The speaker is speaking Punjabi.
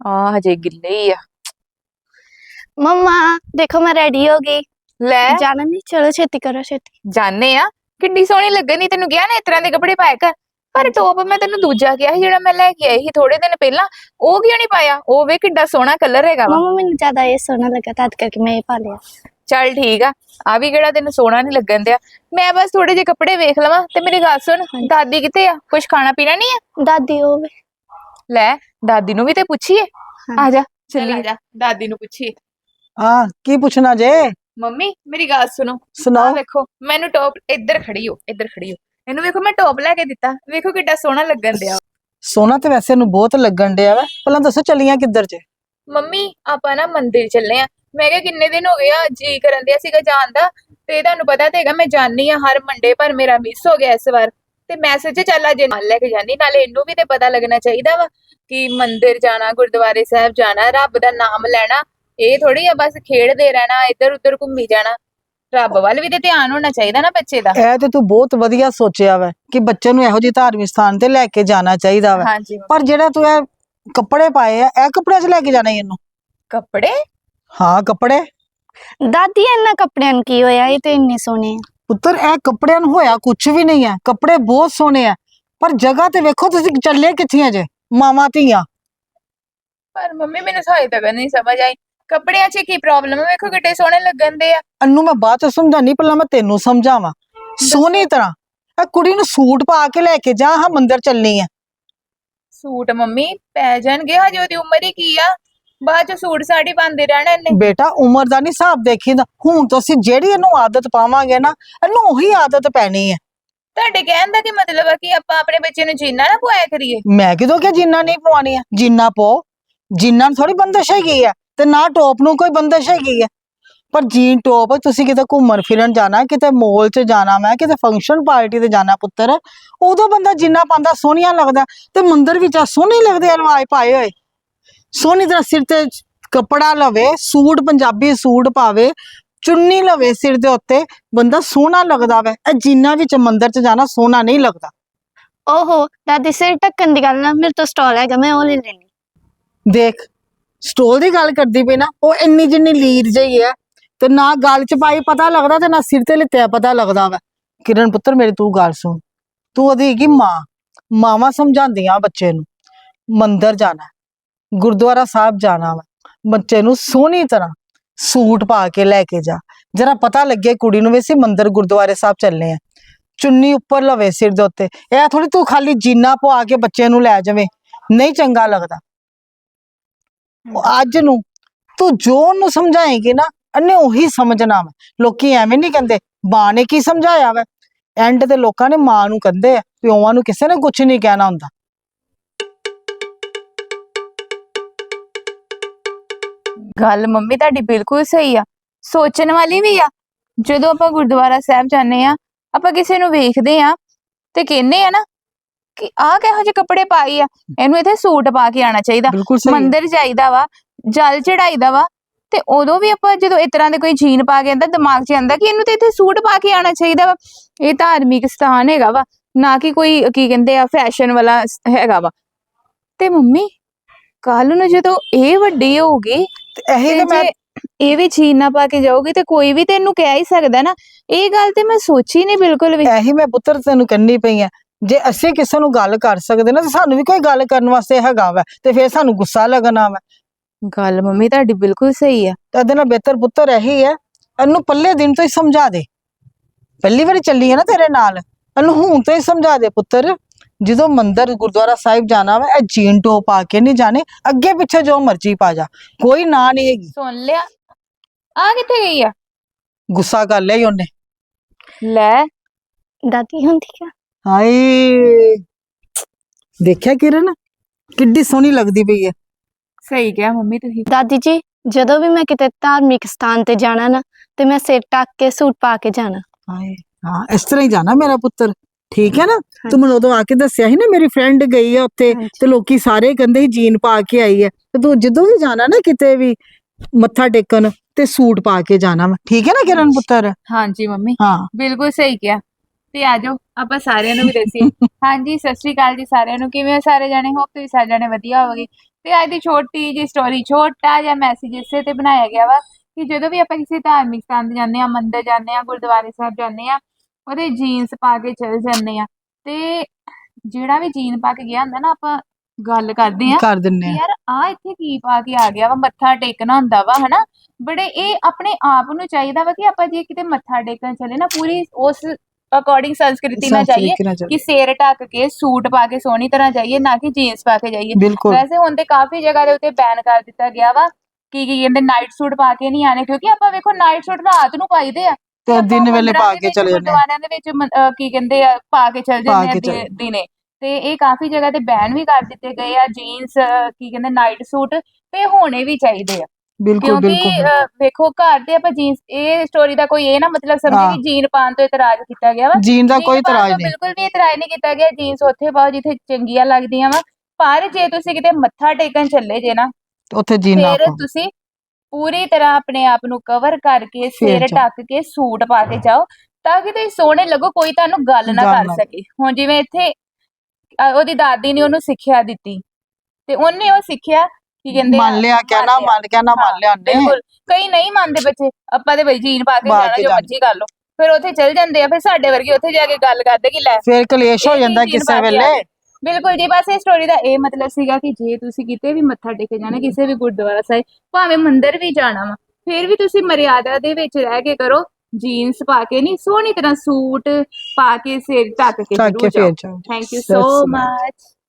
ਆ ਹਜੇ ਗਿੱਲੇ ਹੀ ਆ ਮੰਮਾ ਦੇਖੋ ਮੈਂ ਰੈਡੀ ਹੋ ਗਈ ਲੈ ਜਾਣਾ ਨਹੀਂ ਚਲੋ ਛੇਤੀ ਕਰੋ ਛੇਤੀ ਜਾਣੇ ਆ ਕਿੰਨੀ ਸੋਹਣੀ ਲੱਗਣੀ ਤੈਨੂੰ ਕਿਹਾ ਨਾ ਇਸ ਤਰ੍ਹਾਂ ਦੇ ਕੱਪੜੇ ਪਾਇਆ ਕਰ ਪਰ ਟੋਪ ਮੈਂ ਤੈਨੂੰ ਦੂਜਾ ਕਿਹਾ ਸੀ ਜਿਹੜਾ ਮੈਂ ਲੈ ਕੇ ਆਈ ਸੀ ਥੋੜੇ ਦਿਨ ਪਹਿਲਾਂ ਉਹ ਕਿਉਂ ਨਹੀਂ ਪਾਇਆ ਉਹ ਵੇ ਕਿੱਡਾ ਸੋਹਣਾ ਕਲਰ ਹੈਗਾ ਵਾ ਮੰਮਾ ਮੈਨੂੰ ਜ਼ਿਆਦਾ ਇਹ ਸੋਹਣਾ ਲੱਗਾ ਤਦ ਕਰਕੇ ਮੈਂ ਇਹ ਪਾ ਲਿਆ ਚੱਲ ਠੀਕ ਆ ਆ ਵੀ ਕਿਹੜਾ ਤੈਨੂੰ ਸੋਹਣਾ ਨਹੀਂ ਲੱਗਣ ਦਿਆ ਮੈਂ ਬਸ ਥੋੜੇ ਜਿਹੇ ਕੱਪੜੇ ਵੇਖ ਲਵਾਂ ਤੇ ਮੇਰੀ ਗੱਲ ਸੁਣ ਦਾਦੀ ਕਿੱਥੇ ਆ ਕੁਝ ਖਾਣਾ ਪੀਣਾ ਨਹੀਂ ਆ ਦਾਦੀ ਉਹ ਵੀ ਲੈ ਦਾਦੀ ਨੂੰ ਵੀ ਤੇ ਪੁੱਛੀਏ। ਆ ਜਾ ਚੱਲੀ ਜਾ ਦਾਦੀ ਨੂੰ ਪੁੱਛੀਏ। ਹਾਂ ਕੀ ਪੁੱਛਣਾ ਜੇ? ਮੰਮੀ ਮੇਰੀ ਗੱਲ ਸੁਣੋ। ਆ ਸੁਣਾਓ ਵੇਖੋ ਮੈਨੂੰ ਟੌਪ ਇੱਧਰ ਖੜੀ ਹੋ ਇੱਧਰ ਖੜੀ ਹੋ। ਇਹਨੂੰ ਵੇਖੋ ਮੈਂ ਟੌਪ ਲੈ ਕੇ ਦਿੱਤਾ। ਵੇਖੋ ਕਿੱਡਾ ਸੋਹਣਾ ਲੱਗਣ ਦਿਆ ਸੋਨਾ ਤੇ ਵੈਸੇ ਨੂੰ ਬਹੁਤ ਲੱਗਣ ਡਿਆ ਵਾ। ਪਹਿਲਾਂ ਦੱਸੋ ਚੱਲੀਆਂ ਕਿੱਧਰ ਜੇ? ਮੰਮੀ ਆਪਾਂ ਨਾ ਮੰਦਿਰ ਚੱਲੇ ਆ। ਮੈਂ ਕਿਹਾ ਕਿੰਨੇ ਦਿਨ ਹੋ ਗਏ ਆ ਜੀ ਕਰਨ ਦਿਆ ਸੀਗਾ ਜਾਣ ਦਾ। ਤੇ ਤੁਹਾਨੂੰ ਪਤਾ ਤੇ ਹੈਗਾ ਮੈਂ ਜਾਣੀ ਆ ਹਰ ਮੰਡੇ ਪਰ ਮੇਰਾ ਮਿਸ ਹੋ ਗਿਆ ਇਸ ਵਾਰ। ਤੇ ਮੈਂ ਸੋਚਿਆ ਚੱਲ ਅੱਜ ਨਾਲ ਲੈ ਕੇ ਜਾਨੀ ਨਾਲੇ ਇਹਨੂੰ ਵੀ ਤੇ ਪਤਾ ਲੱਗਣਾ ਚਾਹੀਦਾ ਵਾ ਕਿ ਮੰਦਿਰ ਜਾਣਾ ਗੁਰਦੁਆਰੇ ਸਾਹਿਬ ਜਾਣਾ ਰੱਬ ਦਾ ਨਾਮ ਲੈਣਾ ਇਹ ਥੋੜੀ ਆ ਬਸ ਖੇਡਦੇ ਰਹਿਣਾ ਇੱਧਰ ਉੱਧਰ ਘੁੰਮੀ ਜਾਣਾ। ਰੱਬ ਵੱਲ ਵੀ ਤੇ ਧਿਆਨ ਹੋਣਾ ਚਾਹੀਦਾ ਨਾ ਬੱਚੇ ਦਾ। ਇਹ ਤੇ ਤੂੰ ਬਹੁਤ ਵਧੀਆ ਸੋਚਿਆ ਵਾ ਕਿ ਬੱਚੇ ਨੂੰ ਇਹੋ ਜਿਹੇ ਧਾਰਮਿਕ ਸਥਾਨ ਤੇ ਲੈ ਕੇ ਜਾਣਾ ਚਾਹੀਦਾ ਵਾ। ਹਾਂਜੀ ਪਰ ਜਿਹੜਾ ਤੂੰ ਇਹ ਕੱਪੜੇ ਪਾਏ ਆ ਇਹ ਕੱਪੜਿਆਂ 'ਚ ਲੈ ਕੇ ਜਾਣਾ ਈ ਇਹਨੂੰ? ਕੱਪੜੇ? ਹਾਂ ਕੱਪੜੇ। ਦਾਦੀ ਇਹਨਾਂ ਕੱਪੜਿਆਂ ਨੂੰ ਕੀ ਹੋਇਆ? ਇਹ ਤੇ ਇੰਨੇ ਸੋਹਣੇ ਆ। ਪੁੱਤਰ ਇਹ ਕੱਪੜਿਆਂ ਨੂੰ ਹੋਇਆ ਕੁਝ ਵੀ ਨਹੀਂ ਹੈ। ਕੱਪੜੇ ਬਹੁਤ ਸੋਹਣੇ ਆ ਪਰ ਜਗ੍ਹਾ ਤੇ ਵੇਖੋ ਤੁਸੀਂ ਚੱਲੇ ਕਿੱਥੀਆਂ ਜੇ ਮਾਵਾਂ ਧੀਆਂ। ਪਰ ਮੰਮੀ ਮੈਨੂੰ ਸਾਈ ਤੱਕ ਨਹੀਂ ਸਮਝ ਆਈ। ਕੱਪੜਿਆਂ 'ਚ ਕੀ ਪ੍ਰੋਬਲਮ ਹੈ ਵੇਖੋ ਕਿੱਡੇ ਸੋਹਣੇ ਲੱਗਣ ਦੇ ਆ। ਅੰਨੂ ਮੈਂ ਬਾਅਦ ਚ ਸਮਝਾਣੀ ਪਹਿਲਾਂ ਮੈਂ ਤੈਨੂੰ ਸਮਝਾਵਾਂ। ਸੋਹਣੀ ਤਰ੍ਹਾਂ। ਇਹ ਕੁੜੀ ਨੂੰ ਸੂਟ ਪਾ ਕੇ ਲੈ ਕੇ ਜਾ ਹਾਂ ਮੰਦਿਰ ਚੱਲਣੀ ਆ ਸੂਟ ਮੰਮੀ ਪੈ ਜਾਣਗੇ ਹਜੇ ਉਹਦੀ ਉਮਰ ਹੀ ਕੀ ਆ? ਬਾਅਦ ਚ ਸੂਟ ਸਾੜੀ ਪਾਉਂਦੇ ਰਹਿਣਾ ਇਹਨੇ। ਬੇਟਾ ਉਮਰ ਦਾ ਨਹੀਂ ਹਿਸਾਬ ਦੇਖੀਦਾ ਹੁਣ ਤੋਂ ਅਸੀਂ ਜਿਹੜੀ ਇਹਨੂੰ ਆਦਤ ਪਾਵਾਂਗੇ ਨਾ ਇਹਨੂੰ ਉਹੀ ਆਦਤ ਪੈਣੀ ਹੈ। ਤੁਹਾਡੇ ਕਹਿਣ ਦਾ ਕੀ ਮਤਲਬ ਆ ਕਿ ਆਪਾਂ ਆਪਣੇ ਬੱਚੇ ਨੂੰ ਜੀਨਾ ਨਾ ਪਵਾਇਆ ਕਰੀਏ? ਮੈਂ ਕਿਦੋਂ ਕਿ ਜਿੰਨਾ ਨਹੀਂ ਪਵਾਉਣੀ ਆ ਜਿੰਨਾ ਪਾਓ। ਜਿੰਨਾ ਨੂੰ ਥੋੜੀ ਬੰਦਸ਼ ਹੈਗੀ ਆ ਤੇ ਨਾ ਟੋਪ ਨੂੰ ਕੋਈ ਬੰਦਸ਼ ਹੈਗੀ ਆ ਪਰ ਜੀਨ ਟੋਪ ਤੁਸੀਂ ਕਿਤੇ ਘੁੰਮਣ ਫਿਰਨ ਜਾਣਾ ਕਿਤੇ ਮੋਲ 'ਚ ਜਾਣਾ ਮੈਂ ਕਿਤੇ ਫੰਕਸ਼ਨ ਪਾਰਟੀ ਤੇ ਜਾਣਾ ਪੁੱਤਰ ਉਦੋਂ ਬੰਦਾ ਜਿੰਨਾ ਪਾਉਂਦਾ ਸੋਹਣੀਆਂ ਲੱਗਦਾ। ਤੇ ਮੰਦਿਰ ਵਿੱਚ ਆ ਸੋਹਣੇ ਲੱਗਦੇ ਆ ਲਵਾਏ ਪਾਏ ਹੋਏ। ਸੋਹਣੀ ਤਰ੍ਹਾਂ ਸਿਰ ਤੇ ਕੱਪੜਾ ਲਵੇ ਸੂਟ ਪੰਜਾਬੀ ਸੂਟ ਪਾਵੇ ਚੁੰਨੀ ਲਵੇ ਸਿਰ ਦੇ ਉੱਤੇ ਬੰਦਾ ਸੋਹਣਾ ਲੱਗਦਾ ਵੇ। ਇਹ ਜਿੰਨਾ ਵਿੱਚ ਮੰਦਿਰ 'ਚ ਜਾਣਾ ਸੋਹਣਾ ਨਹੀਂ ਲੱਗਦਾ। ਓਹੋ ਦਾਦੀ ਸਿਰ ਢੱਕਣ ਦੀ ਗੱਲ ਨਾ ਮੇਰੇ ਤੋਂ ਸਟਾਲ ਹੈਗਾ ਮੈਂ ਉਹ ਲੈ ਲੈਣੀ ਦੇਖ ਸਟੋਲ ਦੀ ਗੱਲ ਕਰਦੀ ਪਈ ਨਾ ਉਹ ਇੰਨੀ ਜਿੰਨੀ ਲੀਰ ਜਿਹੀ ਹੈ ਤੇ ਨਾ ਗਲ ਚ ਪਾਈ ਪਤਾ ਲੱਗਦਾ ਤੇ ਨਾ ਸਿਰ ਤੇ ਲਿੱਤਿਆ ਪਤਾ ਲੱਗਦਾ ਵਾ। ਕਿਰਨ ਪੁੱਤਰ ਮੇਰੀ ਤੂੰ ਗੱਲ ਸੁਣ। ਤੂੰ ਉਹਦੀ ਹੈਗੀ ਮਾਂ। ਮਾਵਾਂ ਸਮਝਾਉਂਦੀਆਂ ਬੱਚੇ ਨੂੰ ਮੰਦਿਰ ਜਾਣਾ। ਗੁਰਦੁਆਰਾ ਸਾਹਿਬ ਜਾਣਾ ਵਾ। ਬੱਚੇ ਨੂੰ ਸੋਹਣੀ ਤਰ੍ਹਾਂ ਸੂਟ ਪਾ ਕੇ ਲੈ ਕੇ ਜਾ। ਜਰਾ ਪਤਾ ਲੱਗੇ ਕੁੜੀ ਨੂੰ ਵੀ ਅਸੀਂ ਮੰਦਿਰ ਗੁਰਦੁਆਰੇ ਸਾਹਿਬ ਚੱਲੇ ਆ। ਚੁੰਨੀ ਉੱਪਰ ਲਵੇ ਸਿਰ ਦੇ ਉੱਤੇ। ਇਹ ਥੋੜੀ ਤੂੰ ਖਾਲੀ ਜੀਨਾ ਪਵਾ ਕੇ ਬੱਚੇ ਨੂੰ ਲੈ ਜਾਵੇਂ। ਨਹੀਂ ਚੰਗਾ ਲੱਗਦਾ। ਅੱਜ ਨੂੰ ਤੂੰ ਜੋ ਉਹਨੂੰ ਸਮਝਾਏਗੀ ਨਾ ਇਹਨੇ ਉਹੀ ਸਮਝਣਾ ਵਾ। ਲੋਕੀ ਐਵੇਂ ਨਹੀਂ ਕਹਿੰਦੇ ਮਾਂ ਨੇ ਕੀ ਸਮਝਾਇਆ ਵਾ? ਐਂਡ ਤੇ ਲੋਕਾਂ ਨੇ ਮਾਂ ਨੂੰ ਕਹਿੰਦੇ ਆ ਪਿਓਾਂ ਨੂੰ ਕਿਸੇ ਨੇ ਕੁਝ ਨਹੀਂ ਕਹਿਣਾ ਹੁੰਦਾ। ਗੱਲ ਮੰਮੀ ਤੁਹਾਡੀ ਬਿਲਕੁਲ ਸਹੀ ਆ ਸੋਚਣ ਵਾਲੀ ਵੀ ਆ। ਜਦੋਂ ਆਪਾਂ ਗੁਰਦੁਆਰਾ ਸਾਹਿਬ ਜਾਂਦੇ ਆ ਆਪਾਂ ਕਿਸੇ ਨੂੰ ਵੇਖਦੇ ਆ ਤੇ ਕਹਿੰਦੇ ਆ ਨਾ ਕਿ ਆਹ ਕਿਹੋ ਜਿਹੇ ਕੱਪੜੇ ਪਾਈ ਆ ਇਹਨੂੰ ਇੱਥੇ ਸੂਟ ਪਾ ਕੇ ਆਣਾ ਚਾਹੀਦਾ। ਮੰਦਿਰ ਜਾਈਦਾ ਵਾ ਜਲ ਚੜਾਈਦਾ ਵਾ ਤੇ ਉਦੋਂ ਵੀ ਆਪਾਂ ਜਦੋਂ ਇਸ ਤਰ੍ਹਾਂ ਦੇ ਕੋਈ ਜੀਨ ਪਾ ਕੇ ਆਂਦਾ ਦਿਮਾਗ 'ਚ ਆਂਦਾ ਕਿ ਇਹਨੂੰ ਤੇ ਇੱਥੇ ਸੂਟ ਪਾ ਕੇ ਆਣਾ ਚਾਹੀਦਾ ਵਾ। ਇਹ ਧਾਰਮਿਕ ਸਥਾਨ ਹੈਗਾ ਵਾ ਨਾ ਕਿ ਕੋਈ ਕੀ ਕਹਿੰਦੇ ਆ ਫੈਸ਼ਨ ਵਾਲਾ ਹੈਗਾ ਵਾ। ਤੇ ਮੰਮੀ ਕੱਲ ਨੂੰ ਜਦੋਂ ਇਹ ਵੱਡੀ ਹੋਊਗੀ ਤੇ ਇਹੀ ਤੇ ਤੇ ਮੈਂ ਜੇ ਇਹ ਵੀ ਜੀਨ ਨਾ ਪਾ ਕੇ ਜਾਊਗੀ ਤੇ ਕੋਈ ਵੀ ਤੈਨੂੰ ਕਹਿ ਹੀ ਸਕਦਾ ਨਾ। ਇਹ ਗੱਲ ਤੇ ਮੈਂ ਸੋਚੀ ਨਹੀਂ ਬਿਲਕੁਲ ਵੀ। ਇਹੀ ਮੈਂ ਪੁੱਤਰ ਤੈਨੂੰ ਕੰਨੀ ਪਈ ਆ। ਜੇ ਅਸੀਂ ਕਿਸੇ ਨੂੰ ਗੱਲ ਕਰ ਸਕਦੇ ਨਾ ਤੇ ਸਾਨੂੰ ਵੀ ਕੋਈ ਗੱਲ ਕਰਨ ਵਾਸਤੇ ਹੈਗਾ ਵਾ ਤੇ ਫਿਰ ਸਾਨੂੰ ਗੁੱਸਾ ਲੱਗਣਾ ਵਾ ਗੱਲ ਮੰਮੀ ਤੁਹਾਡੀ ਬਿਲਕੁਲ ਸਹੀ ਆ। ਤੇ ਇਹਦੇ ਨਾਲ ਬਿਹਤਰ ਪੁੱਤਰ ਇਹੀ ਹੈ ਇਹਨੂੰ ਪੱਲੇ ਦਿਨ ਤੋਂ ਹੀ ਸਮਝਾ ਦੇ। ਪਹਿਲੀ ਵਾਰੀ ਚੱਲੀ ਹੈ ਨਾ ਤੇਰੇ ਨਾਲ। ਇਹਨੂੰ ਹੁਣ ਤੋਂ ਹੀ ਸਮਝਾ ਦੇ ਪੁੱਤਰ। ਜਦੋਂ ਮੰਦਰ ਗੁਰਦੁਆਰਾ ਸਾਹਿਬ ਜਾਣਾ ਵਾ ਇਹ ਜੀਨ ਟੋਪ ਪਾ ਕੇ ਨਹੀਂ ਜਾਣੇ ਅੱਗੇ ਪਿੱਛੇ ਜੋ ਮਰਜ਼ੀ ਪਾ ਜਾ ਕੋਈ ਨਾ ਨਹੀਂ ਹੈਗੀ। ਸੁਣ ਲਿਆ। ਆ ਕਿੱਥੇ ਗਈ ਆ? ਗੁੱਸਾ ਕਰ ਲਿਆ ਈ ਉਹਨੇ। ਲੈ। ਦਾਦੀ ਹੁਣ ਠੀਕ ਆ। ਹਾਏ। ਦੇਖਿਆ ਕਿਰਨ? ਕਿੱਡੀ ਸੋਹਣੀ ਲੱਗਦੀ ਪਈ ਹੈ ਸਹੀ ਕਿਹਾ ਮੰਮੀ ਤੁਸੀਂ। ਦਾਦੀ ਜੀ ਜਦੋਂ ਵੀ ਮੈਂ ਕਿਤੇ ਧਾਰਮਿਕ ਸਥਾਨ ਤੇ ਜਾਣਾ ਨਾ ਤੇ ਮੈਂ ਸਿਰ ਢੱਕ ਕੇ ਸੂਟ ਪਾ ਕੇ ਜਾਣਾ। ਹਾਏ ਹਾਂ ਇਸ ਤਰ੍ਹਾਂ ਹੀ ਜਾਣਾ ਮੇਰਾ ਪੁੱਤਰ। ਠੀਕ ਹੈ ਨਾ? ਤੂੰ ਮੈਨੂੰ ਉਦੋਂ ਆ ਕੇ ਦੱਸਿਆ ਸੀ ਨਾ ਮੇਰੀ ਫਰੈਂਡ ਗਈ ਆ ਉੱਥੇ। ਤੇ ਲੋਕੀ ਸਾਰੇ ਕਹਿੰਦੇ ਸੀ ਜੀਨ ਪਾ ਕੇ ਆਈ ਹੈ। ਤੇ ਤੂੰ ਜਦੋਂ ਵੀ ਜਾਣਾ ਨਾ ਕਿਤੇ ਵੀ ਮੱਥਾ ਟੇਕਣ ਤੇ ਸੂਟ ਪਾ ਕੇ ਜਾਣਾ ਵਾ। ਠੀਕ ਹੈ ਨਾ ਕਿਰਨ ਪੁੱਤਰ? ਹਾਂਜੀ ਮੰਮੀ। ਹਾਂ। ਬਿਲਕੁਲ ਸਹੀ ਕਿਹਾ। ਤੇ ਆ ਜਾਓ ਆਪਾਂ ਸਾਰਿਆਂ ਨੂੰ ਵੀ ਦੱਸੀਏ। ਹਾਂਜੀ ਸਤਿ ਸ਼੍ਰੀ ਅਕਾਲ ਜੀ ਸਾਰਿਆਂ ਨੂੰ। ਕਿਵੇਂ ਹੋ ਸਾਰੇ ਜਾਣੇ? ਹੋਪ ਤੁਸੀਂ ਸਾਰੇ ਜਾਣੇ ਵਧੀਆ ਹੋਵੋਗੇ। ਤੇ ਅੱਜ ਦੀ ਛੋਟੀ ਜੀ ਸਟੋਰੀ ਛੋਟਾ ਜਿਹਾ ਮੈਸੇਜ ਇਸੇ ਤੇ ਬਣਾਇਆ ਗਿਆ ਵਾ ਕਿ ਜਦੋਂ ਵੀ ਆਪਾਂ ਕਿਸੇ ਧਾਰਮਿਕ ਸਥਾਨ ਤੇ ਜਾਂਦੇ ਆ ਮੰਦਿਰ ਜਾਂਦੇ ਆ ਗੁਰਦੁਆਰੇ ਸਾਹਿਬ ਜਾਂਦੇ ਆ ਉਹਦੇ ਜੀਨਸ ਪਾ ਕੇ ਚਲ ਜਾਂਦੇ ਆ ਤੇ ਜਿਹੜਾ ਵੀ ਜੀਨ ਪਾ ਕੇ ਗਿਆ ਹੁੰਦਾ ਨਾ ਆਪਾਂ ਗੱਲ ਕਰਦੇ ਆ ਕਰ ਦਿੰਨੇ ਕਿ ਆ ਯਾਰ ਆ ਇੱਥੇ ਕੀ ਪਾ ਕੇ ਆ ਗਿਆ ਵਾ ਮੱਥਾ ਟੇਕਣਾ ਹੁੰਦਾ ਵਾ ਹਨਾ? ਬੜੇ ਇਹ ਆਪਣੇ ਆਪ ਨੂੰ ਚਾਹੀਦਾ ਵਾ ਕਿ ਆਪਾਂ ਜੇ ਕਿਤੇ ਮੱਥਾ ਟੇਕਣ ਚੱਲੇ ਨਾ ਪੂਰੀ ਉਸ ਅਕੋਰਡਿੰਗ ਸੰਸਕ੍ਰਿਤੀ ਨਾਲ ਜਾਈਏ। ਕਿ ਸਿਰ ਢੱਕ ਕੇ ਸੂਟ ਪਾ ਕੇ ਸੋਹਣੀ ਤਰ੍ਹਾਂ ਜਾਈਏ ਨਾ ਕਿ ਜੀਨਸ ਪਾ ਕੇ ਜਾਈਏ। ਵੈਸੇ ਹੁਣ ਤੇ ਕਾਫੀ ਜਗ੍ਹਾ ਦੇ ਉੱਤੇ ਬੈਨ ਕਰ ਦਿੱਤਾ ਗਿਆ ਵਾ ਕਿ ਕੀ ਕਹਿੰਦੇ ਨਾਈਟ ਸੂਟ ਪਾ ਕੇ ਨਹੀਂ ਆਣੇ ਕਿਉਂਕਿ ਆਪਾਂ ਵੇਖੋ ਨਾਈਟ ਸੂਟ ਰਾਤ ਨੂੰ ਪਾਈਦੇ ਆ। ਤੇ ਦਿਨ ਵੇਲੇ ਪਾ ਦੇ ਕੇ ਚਲੇ ਜਾਂਦੇ। ਗੁਰਦੁਆਰਿਆਂ ਦੇ ਵਿੱਚ ਮ- ਅਹ ਕੀ ਕਹਿੰਦੇ ਆ ਪਾ ਕੇ ਚਲ ਪਾ ਜਾਂਦੇ ਆ ਕੇ ਦਿ-। ਦਿਨੇ ਤੇ ਇਹ ਕਾਫੀ ਜਗ੍ਹਾ ਤੇ ਬੈਨ ਵੀ ਕਰ ਦਿੱਤੇ ਗਏ ਆ ਜੀਨਸ ਕੀ ਕਹਿੰਦੇ ਨਾਈਟ ਸੂਟ ਤੇ ਹੋਣੇ ਵੀ ਚਾਹੀਦੇ ਆ ਬਿਲਕੁਲ ਕਿਉਂਕਿ ਬਿਲਕੁਲ ਅਹ, ਵੇਖੋ ਘਰ ਤੇ ਆਪਾਂ ਜੀਨਸ ਇਹ ਸਟੋਰੀ ਦਾ ਕੋਈ ਇਹ ਨਾ ਮਤਲਬ ਸਮਝੇ ਹਾਂ। ਕਿ ਜੀਨ ਪਾਉਣ ਤੋਂ ਇਤਰਾਜ਼ ਕੀਤਾ ਗਿਆ ਵਾ ਜੀਨ ਦਾ ਜੀਨ ਕੋਈ ਪਾਉਣ ਤਰਾਜ ਤੋਂ ਨਹੀਂ ਬਿਲਕੁਲ ਵੀ ਇਤਰਾਜ਼ ਨਹੀਂ ਕੀਤਾ ਗਿਆ ਜੀਨਸ ਉੱਥੇ ਪਾਓ ਜਿੱਥੇ ਚੰਗੀਆਂ ਲੱਗਦੀਆਂ ਵਾ ਪਰ ਜੇ ਤੁਸੀਂ ਕਿਤੇ ਮੱਥਾ ਟੇਕਣ ਚੱਲੇ ਜੇ ਨਾ ਉੱਥੇ ਜੀਨ ਨਾ ਫਿਰ ਪਾਓ। ਤੁਸੀਂ ਪੂਰੀ ਤਰ੍ਹਾਂ ਆਪਣੇ ਆਪ ਨੂੰ ਕਵਰ ਕਰਕੇ ਸਿਰ। ਢੱਕ ਕੇ ਸੂਟ ਪਾ ਕੇ ਜਾਓ ਤਾਂ ਕਿ ਤੁਸੀਂ ਸੋਹਣੇ ਲੱਗੋ ਕੋਈ ਤੁਹਾਨੂੰ ਗੱਲ ਨਾ ਕਰ ਸਕੇ ਹੁਣ ਜਿਵੇਂ ਇੱਥੇ ਉਹਦੀ ਦਾਦੀ ਨੇ ਉਹਨੂੰ ਸਿੱਖਿਆ ਦਿੱਤੀ ਤੇ ਉਹਨੇ ਉਹ ਸਿੱਖਿਆ ਕੀ ਕਹਿੰਦੇ ਮੰਨ ਲਿਆ ਨਾ ਮੰਨ ਲਿਆ। ਮੰਨ ਕਿਆ ਨਾ ਮੰਨ ਲਿਆ ਉਹਨੇ ਬਿਲਕੁਲ ਕਈ ਨਹੀਂ ਮੰਨਦੇ ਬੱਚੇ ਆਪਾਂ ਤੇ ਬਈ ਜੀਨ ਪਾ ਕੇ ਜਾਣਾ ਜੋ। ਮਰਜ਼ੀ ਕਰ ਲਓ ਫਿਰ ਉੱਥੇ ਚਲ ਜਾਂਦੇ ਆ ਫਿਰ ਸਾਡੇ ਵਰਗੇ ਉੱਥੇ ਜਾ ਕੇ ਗੱਲ ਕਰਦੇ ਕਿ ਲੈ ਫਿਰ ਕਲੇਸ਼ ਹੋ ਜਾਂਦਾ ਕਿਸੇ ਵੇਲੇ। ਬਿਲਕੁਲ ਜੀ ਬਸ ਇਹ ਸਟੋਰੀ ਦਾ ਇਹ ਮਤਲਬ ਸੀਗਾ ਕਿ ਜੇ ਤੁਸੀਂ ਕਿਤੇ ਵੀ ਮੱਥਾ ਟੇਕੇ ਜਾਣਾ ਕਿਸੇ ਵੀ ਗੁਰਦੁਆਰਾ ਸਾਹਿਬ ਭਾਵੇਂ ਮੰਦਿਰ ਵੀ ਜਾਣਾ ਵਾ ਫਿਰ ਵੀ ਤੁਸੀਂ ਮਰਿਆਦਾ ਦੇ ਵਿੱਚ ਰਹਿ ਕੇ ਕਰੋ ਜੀਨਸ ਪਾ ਕੇ ਨਹੀਂ ਸੋਹਣੀ ਤਰ੍ਹਾਂ ਸੂਟ ਪਾ ਕੇ ਸਿਰ ਢੱਕ ਕੇ ਜ਼ਰੂਰ ਜਾਓ। ਫੇਰ ਜਾਓ। Thank you so. ਮਚ